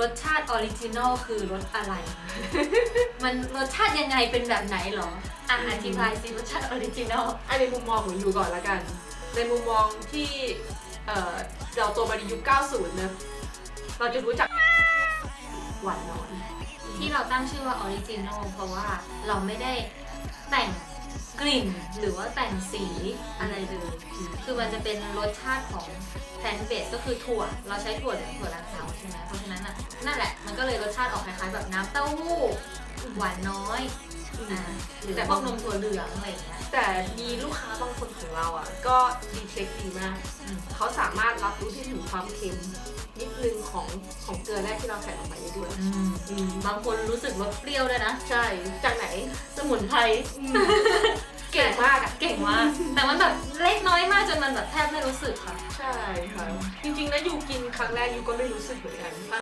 รสชาติออริจินอลคือรสอะไร มันรสชาติยังไงเป็นแบบไหนหรออะอธิบายสิรสชาติออริจินอลอันในมุมมองของยูก่อนละกัน ในมุมมองที่เอ่อเราโตมาในยุค 90 นะ เราจะรู้จักหวานน้อยที่เราตั้งชื่อว่าออริจินอลเพราะว่าเราไม่ได้แต่งกลิ่นหรือว่าแต่งสีอะไรเลยคือมันจะเป็นรสชาติของแพนเบสก็คือถั่ว เราใช้ถั่วเหลืองถั่วลันเตาใช่ไหมเพราะาติออกคล้ายๆแบบน้ำเต้าหู้หวานน้อยอ่าหรือแต่พวกนมถั่วเหลืองอะไรอย่างเงี้ย แต่มีลูกค้าบางคนของเราอะ ก็ดีเทคดีมาก อืม เขาสามารถรับรู้ที่ถึงความเค็มนิดนึงของของเกลือแรกที่เราใส่ลงไปได้ด้วยอืมบางคนรู้สึกรสเปรี้ยวด้วยนะ ใช่ จากไหนสมุนไพรเก่งมากอะ เก่งมาก แต่มันแบบเล็กน้อยมากจนมันแบบแทบไม่รู้สึกค่ะ ใช่ค่ะ จริงๆนะยูกินครั้งแรกยูก็ไม่รู้สึกเหมือนกัน